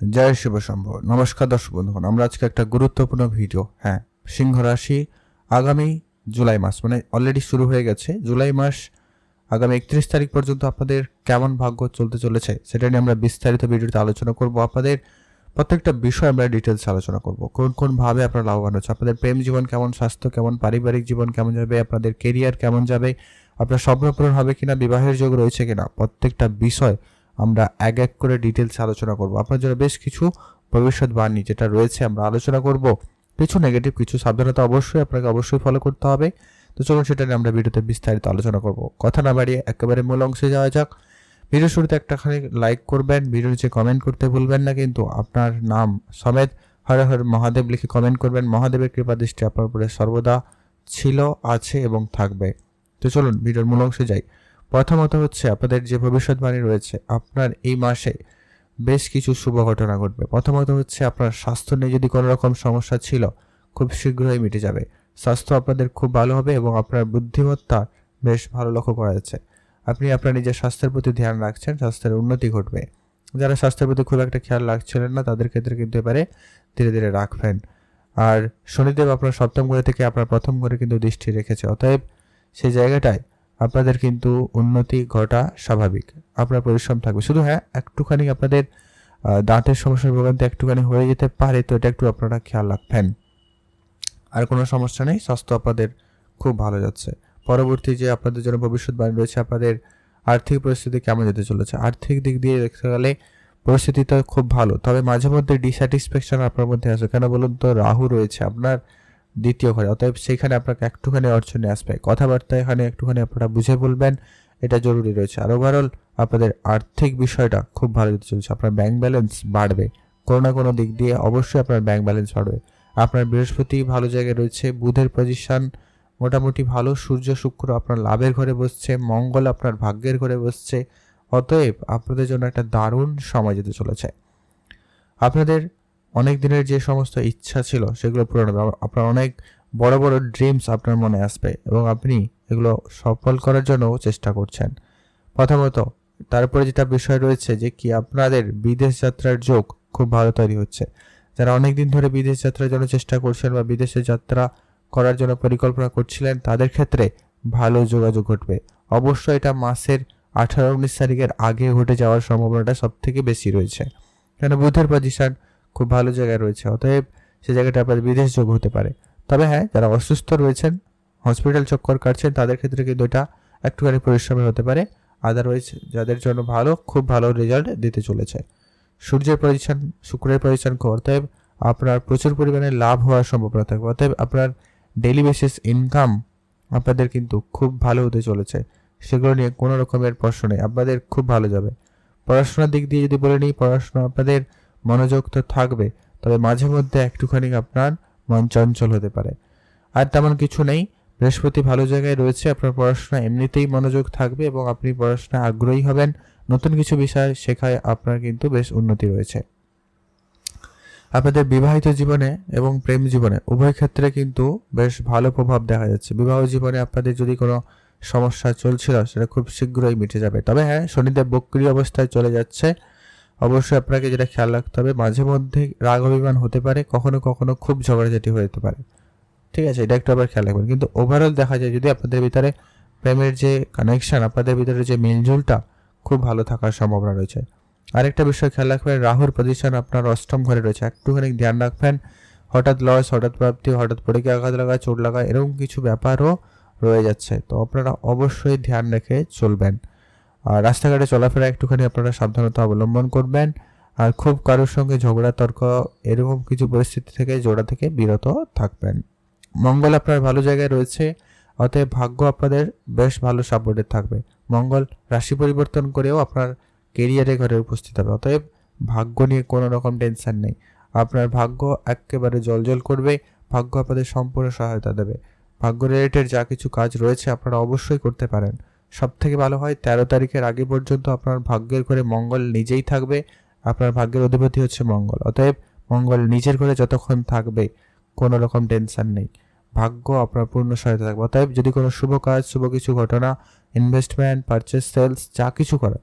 জয় শিব শম্ভু। নমস্কার দর্শক বন্ধুগণ, আমরা আজকে একটা গুরুত্বপূর্ণ ভিডিও হ্যাঁ সিংহ রাশি আগামী জুলাই মাস মানে অলরেডি শুরু হয়ে গেছে। জুলাই মাস আগামী একত্রিশ তারিখ পর্যন্ত আপনাদের কেমন ভাগ্য চলতে চলেছে সেটা নিয়ে আমরা বিস্তারিত ভিডিওতে আলোচনা করব। আপনাদের প্রত্যেকটা বিষয় আমরা ডিটেলস আলোচনা করব। কোন কোন ভাবে আপনারা লাভবান হচ্ছে আপনাদের প্রেম জীবন কেমন, স্বাস্থ্য কেমন, পারিবারিক জীবন কেমন যাবে, আপনাদের কেরিয়ার কেমন যাবে, আপনার স্বপ্ন পূরণ হবে কিনা, বিবাহের যোগ রয়েছে কিনা, প্রত্যেকটা বিষয় আমরা এক এক করে ডিটেলস আলোচনা করব। আপনার জন্য বেশ কিছু ভবিষ্যৎবাণী যেটা রয়েছে আমরা আলোচনা করব। কিছু নেগেটিভ কিছু সাবধানতা অবশ্যই আপনাকে অবশ্যই ফলো করতে হবে। তো চলুন সেটা নিয়ে আমরা ভিডিওতে বিস্তারিত আলোচনা করব। কথা না বাড়িয়ে একেবারে মূল অংশে যাওয়া যাক। ভিডিও শুরুতে একটাখানি লাইক করবেন, ভিডিওর নিচে কমেন্ট করতে ভুলবেন না কিন্তু আপনার নাম সমেত হরে হর মহাদেব লিখে কমেন্ট করবেন। মহাদেবের কৃপা দৃষ্টি আপনার উপরে সর্বদা ছিল, আছে এবং থাকবে। তো চলুন ভিডিওর মূল অংশে যাই। প্রথমত হচ্ছে আপনাদের যে ভবিষ্যৎবাণী রয়েছে, আপনার এই মাসে বেশ কিছু শুভ ঘটনা ঘটবে। প্রথমত হচ্ছে আপনার স্বাস্থ্য নিয়ে যদি কোনো রকম সমস্যা ছিল, খুব শীঘ্রই মিটে যাবে। স্বাস্থ্য আপনাদের খুব ভালো হবে এবং আপনার বুদ্ধিমত্তা বেশ ভালো লক্ষ্য করা যাচ্ছে। আপনি আপনার নিজের স্বাস্থ্যের প্রতি ধ্যান রাখছেন, স্বাস্থ্যের উন্নতি ঘটবে। যারা স্বাস্থ্যের প্রতি খুব একটা খেয়াল রাখছিলেন না, তাদের ক্ষেত্রে কিন্তু এবারে ধীরে ধীরে রাখবেন। আর শনিদেব আপনার সপ্তম ঘরে থেকে আপনার প্রথম ঘরে কিন্তু দৃষ্টি রেখেছে, অতএব সেই জায়গাটায় আপনাদের কিন্তু উন্নতি ঘটা স্বাভাবিক। আপনার পরিশ্রম থাকবে। শুধু হ্যাঁ একটুখানি আপনাদের দাঁতের সমস্যার ভোগান্তি একটুখানি হয়ে যেতে পারে, তো এটা একটু আপনারা খেয়াল রাখবেন। আর কোনো সমস্যা নেই, স্বাস্থ্য আপনাদের খুব ভালো যাচ্ছে। পরবর্তী যে আপনাদের জন্য ভবিষ্যৎবাণী রয়েছে, আপনাদের আর্থিক পরিস্থিতি কেমন যেতে চলেছে? আর্থিক দিক দিয়ে দেখতে গেলে পরিস্থিতিটা খুব ভালো, তবে মাঝে মধ্যে ডিস্যাটিসফ্যাকশন আপনার মধ্যে আসে কেন বলুন তো? রাহু রয়েছে আপনার দ্বিতীয় ঘরে। অতএব সেইখানে আপনাকে একটুখানি অর্চনে আসবে। কথাবার্তা এখানে একটুখানি আপনারা বুঝে বলবেন, এটা জরুরি রয়েছে। আর ওভারঅল আপনাদের আর্থিক বিষয়টা খুব ভালো যেতে চলেছে। আপনার ব্যাংক ব্যালেন্স বাড়বে। কোনো না কোনো দিক দিয়ে অবশ্যই আপনার ব্যাংক ব্যালেন্স বাড়বে। আপনার বৃহস্পতি ভালো জায়গায় রয়েছে, বুধের পজিশন মোটামুটি ভালো, সূর্য, শুক্র আপনার লাভের ঘরে বসছে, মঙ্গল আপনার ভাগ্যের ঘরে বসছে। অতএব আপনাদের জন্য একটা দারুণ সময় যেতে চলেছে। আপনাদের অনেক দিনের যে সমস্ত ইচ্ছা ছিল, সেগুলো পূরণ হবে। আপনার অনেক বড় বড় ড্রিমস আপনার মনে আসবে এবং আপনি এগুলো সফল করার জন্য চেষ্টা করছেন। প্রথমত তারপরে যেটা বিষয় রয়েছে যে কি আপনাদের বিদেশ যাত্রার যোগ খুব ভালো তৈরি হচ্ছে। যারা অনেক দিন ধরে বিদেশ যাত্রার জন্য চেষ্টা করছেন বা বিদেশে যাত্রা করার জন্য পরিকল্পনা করছিলেন, তাদের ক্ষেত্রে ভালো যোগাযোগ ঘটবে। অবশ্যই এটা মাসের আঠারো উনিশ তারিখের আগে ঘটে যাওয়ার সম্ভাবনাটা সব থেকে বেশি রয়েছে। কেন বুধের পজিশন খুব ভালো জায়গায় রয়েছে। অতএব সে জায়গাটা আপনার বিদেশ যোগ হতে পারে। তবে হ্যাঁ যারা অসুস্থ রয়েছেন হসপিটাল চক্কর কাটছেন, তাদের ক্ষেত্রে কিন্তু এটা একটুখানি পরিশ্রমের হতে পারে। আদারওয়াইজ যাদের জন্য ভালো, খুব ভালো রেজাল্ট দিতে চলেছে। সূর্যের পজিশন শুক্রের পজিশন অতএব আপনার প্রচুর পরিমাণে লাভ হওয়ার সম্ভাবনা থাকবে। অতএব আপনার ডেলি বেসিস ইনকাম আপনাদের কিন্তু খুব ভালো হতে চলেছে। সেগুলো নিয়ে কোনো রকমের প্রশ্ন নেই। আপনাদের খুব ভালো যাবে। পড়াশোনার দিক দিয়ে যদি বলে নিই, পড়াশোনা আপনাদের মনোযোগ তো থাকবে, তবে মাঝে মধ্যে একটুখানি আপনার মন চঞ্চল হতে পারে। আর তেমন কিছু নেই, বৃহস্পতি ভালো জায়গায় রয়েছে, আপনার পড়াশোনা এমনিতেই মনোযোগ থাকবে এবং আপনি পড়াশোনায় আগ্রহী হবেন, নতুন কিছু বিষয় শেখায় আপনার কিন্তু বেশ উন্নতি রয়েছে। আপনাদের বিবাহিত জীবনে এবং প্রেম জীবনে উভয় ক্ষেত্রে কিন্তু বেশ ভালো প্রভাব দেখা যাচ্ছে। বিবাহ জীবনে আপনাদের যদি কোনো সমস্যা চলছিল, সেটা খুব শীঘ্রই মিটে যাবে। তবে হ্যাঁ শনিদেব বক্রি অবস্থায় চলে যাচ্ছে। অবশ্যই আপনাকে যেটা খেয়াল রাখতে হবে, মাঝে মধ্যে রাগ অভিমান হতে পারে, কখনো কখনো খুব ঝগড়াঝাটি হয়ে যেতে পারে। ঠিক আছে, এটা একটু আবার খেয়াল রাখবেন। কিন্তু ওভারঅল দেখা যায় যদি আপনাদের ভিতরে প্রেমের যে কানেকশন আপনাদের ভিতরে যে মিলজুলটা খুব ভালো থাকার সম্ভাবনা রয়েছে। আরেকটা বিষয় খেয়াল রাখবেন, রাহুর পজিশন আপনার অষ্টম ঘরে রয়েছে। একটুখানি ধ্যান রাখবেন, হঠাৎ লস, হঠাৎ প্রাপ্তি, হঠাৎ পরীক্ষা, আঘাত লাগা, চোট লাগা, এরকম কিছু ব্যাপারও রয়ে যাচ্ছে। তো আপনারা অবশ্যই ধ্যান রেখে চলবেন। আর রাস্তাঘাটে চলাফেরা একটুখানি আপনারা সাবধানতা অবলম্বন করবেন। আর খুব কারোর সঙ্গে ঝগড়া, তর্ক এরকম কিছু পরিস্থিতি থেকে, জোড়া থেকে বিরত থাকবেন। মঙ্গল আপনার ভালো জায়গায় রয়েছে, অতএব ভাগ্য আপনাদের বেশ ভালো সাপোর্টে থাকবে। মঙ্গল রাশি পরিবর্তন করেও আপনার কেরিয়ারে ঘরে উপস্থিত হবে। অতএব ভাগ্য নিয়ে কোনো রকম টেনশন নেই। আপনার ভাগ্য একেবারে জলজল করবে, ভাগ্য আপনাদের সম্পূর্ণ সহায়তা দেবে। ভাগ্য রিলেটেড যা কিছু কাজ রয়েছে আপনারা অবশ্যই করতে পারেন। সব থেকে ভালো হয় তেরো তারিখের আগে পর্যন্ত আপনার ভাগ্যের ঘরে মঙ্গল নিজেই থাকবে, আপনার ভাগ্যের অধিপতি হচ্ছে মঙ্গল। অতএব মঙ্গল নিজের ঘরে যতক্ষণ থাকবে, কোনো রকম টেনশন নেই। ভাগ্য আপনার পূর্ণ সহায়তা থাকবে। অতএব যদি কোনো শুভ কাজ, শুভ কিছু ঘটনা ইনভেস্টমেন্ট পারচেস সেলস যা কিছু করা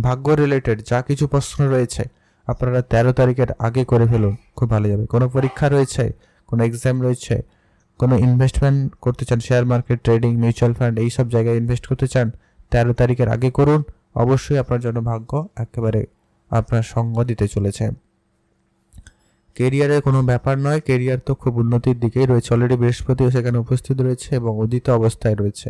ভাগ্য রিলেটেড যা কিছু প্রশ্ন রয়েছে, আপনারা তেরো তারিখের আগে করে ফেলুন, খুব ভালো যাবে। কোনো পরীক্ষা রয়েছে? কোনো এক্সাম রয়েছে? কোনো ইনভেস্টমেন্ট করতে চান share market trading mutual fund এই সব জায়গায় ইনভেস্ট করতে চান, তেরো তারিখের আগে করুন। অবশ্যই আপনার জন্য ভাগ্য একেবারে আপনার সঙ্গ দিতে চলেছে। কেরিয়ারের কোনো ব্যাপার নয় কেরিয়ার তো খুব উন্নতির দিকেই রয়েছে। অলরেডি বৃহস্পতিও সেখানে উপস্থিত রয়েছে এবং উদিত অবস্থায় রয়েছে।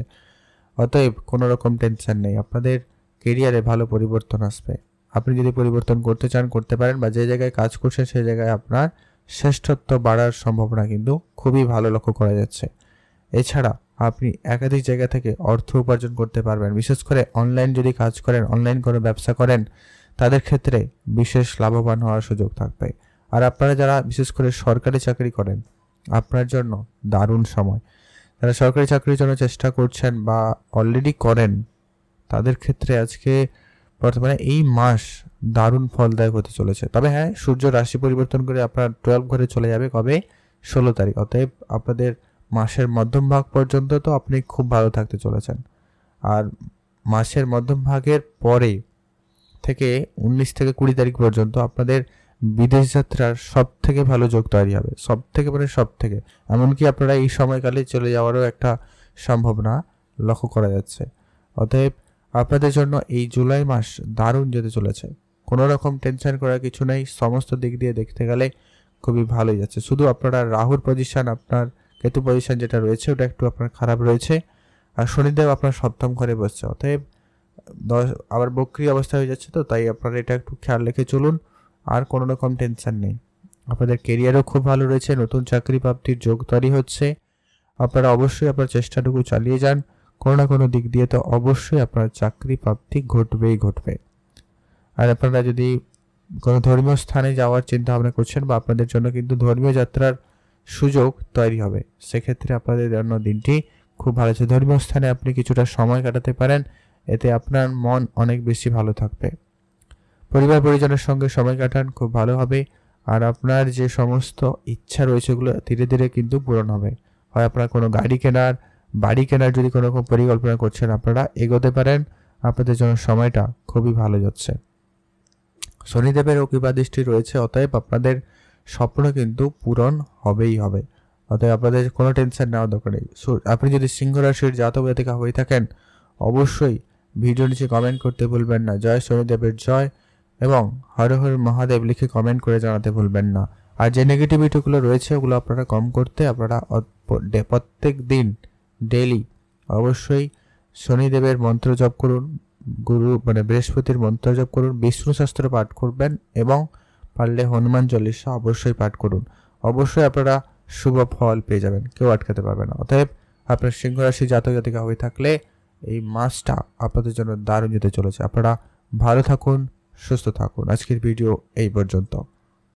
অতএব কোনো রকম টেনশন নেই, আপনাদের কেরিয়ারে ভালো পরিবর্তন আসবে। আপনি যদি পরিবর্তন করতে চান, করতে পারেন বা যে জায়গায় কাজ করছেন সেই জায়গায় আপনার শ্রেষ্ঠত্ব বাড়ার সম্ভাবনা কিন্তু খুবই ভালো লক্ষ্য করা যাচ্ছে। এছাড়া আপনি একাধিক জায়গা থেকে অর্থ উপার্জন করতে পারবেন। বিশেষ করে অনলাইন যদি কাজ করেন, অনলাইন কোনো ব্যবসা করেন, তাদের ক্ষেত্রে বিশেষ লাভবান হওয়ার সুযোগ থাকবে। আর আপনারা যারা বিশেষ করে সরকারি চাকরি করেন, আপনার জন্য দারুণ সময়। যারা সরকারি চাকরির জন্য চেষ্টা করছেন বা অলরেডি করেন, তাদের ক্ষেত্রে আজকে বর্তমানে এই মাস দারুণ ফলদায়ক হতে চলেছে। তবে হ্যাঁ সূর্য রাশি পরিবর্তন করে আপনার টুয়েলভ ঘরে চলে যাবে কবে? ষোলো তারিখ। অতএব আপনাদের মাসের মধ্যম ভাগ পর্যন্ত তো আপনি খুব ভালো থাকতে চলেছেন। আর মাসের মধ্যম ভাগের পরে থেকে উনিশ থেকে কুড়ি তারিখ পর্যন্ত আপনাদের বিদেশ যাত্রার সব থেকে ভালো যোগ তৈরি হবে। সব থেকে মানে সব থেকে এমনকি আপনারা এই সময়কালে চলে যাওয়ারও একটা সম্ভাবনা লক্ষ্য করা যাচ্ছে। অতএব আপনাদের জন্য এই জুলাই মাস দারুণ যেতে চলেছে। কোনো রকম টেনশন করার কিছু নেই, সমস্ত দিক দিয়ে দেখতে গেলে খুবই ভালোই যাচ্ছে। শুধু আপনারা রাহুর পজিশন আপনার কেতু পজিশন যেটা রয়েছে, ওটা একটু আপনার খারাপ রয়েছে। আর শনিদেব আপনার সপ্তম ঘরে বসছে, অতএব দশ, আবার বক্রি অবস্থা হয়ে যাচ্ছে তো, তাই আপনারা এটা একটু খেয়াল রেখে চলুন, আর কোনো রকম টেনশন নেই। আপনাদের কেরিয়ারও খুব ভালো রয়েছে, নতুন চাকরি প্রাপ্তির যোগ তৈরি হচ্ছে। আপনারা অবশ্যই আপনার চেষ্টাটুকু চালিয়ে যান, কোনো না কোনো দিক দিয়ে তো অবশ্যই আপনার চাকরি প্রাপ্তি ঘটবেই ঘটবে। আর আপনারা যদি কোনো ধর্মীয় স্থানে যাওয়ার চিন্তা ভাবনা করছেন বা আপনাদের জন্য কিন্তু ধর্মীয় যাত্রার সুযোগ তৈরি হবে, সেক্ষেত্রে আপনাদের জন্য দিনটি খুব ভালো আছে। ধর্মীয় স্থানে আপনি কিছুটা সময় কাটাতে পারেন, এতে আপনার মন অনেক বেশি ভালো থাকবে। পরিবার পরিজনের সঙ্গে সময় কাটান, খুব ভালো হবে। আর আপনার যে সমস্ত ইচ্ছা রয়েছে ওগুলো ধীরে ধীরে কিন্তু পূরণ হবে। হয় আপনার কোনো গাড়ি কেনার, বাড়ি কেনার যদি কোনো রকম পরিকল্পনা করছেন আপনারা, এগোতে পারেন। আপনাদের জন্য সময়টা খুবই ভালো যাচ্ছে। শনিদেবের অকিবা দৃষ্টি রয়েছে, অতএব আপনাদের স্বপ্ন কিন্তু পূরণ হবেই হবে। অতএব আপনাদের কোনো টেনশন নেওয়ার দরকার নেই। আপনি যদি সিংহ রাশির জাতক জাতিকা হয়ে থাকেন, অবশ্যই ভিডিও নিচে কমেন্ট করতে ভুলবেন না। জয় শনিদেবের জয় এবং হর হর মহাদেব লিখে কমেন্ট করে জানাতে ভুলবেন না। আর যে নেগেটিভিটিগুলো রয়েছে, ওগুলো আপনারা কম করতে আপনারা প্রত্যেক দিন ডেলি অবশ্যই শনিদেবের মন্ত্র জপ করুন। গুরু মানে বৃহস্পতির মন্ত্র জপ করুন, বিষ্ণু শাস্ত্র পাঠ করবেন এবং পারলে হনুমান চল্লিশা অবশ্যই পাঠ করুন। অবশ্যই আপনারা শুভ ফল পেয়ে যাবেন, কেউ আটকাতে পারবে না। অতএব আপনার সিংহ রাশি জাতক জাতিকা হয়ে থাকলে এই মাসটা আপনাদের জন্য দারুণ যেতে চলেছে। আপনারা ভালো থাকুন, সুস্থ থাকুন। আজকের ভিডিও এই পর্যন্ত।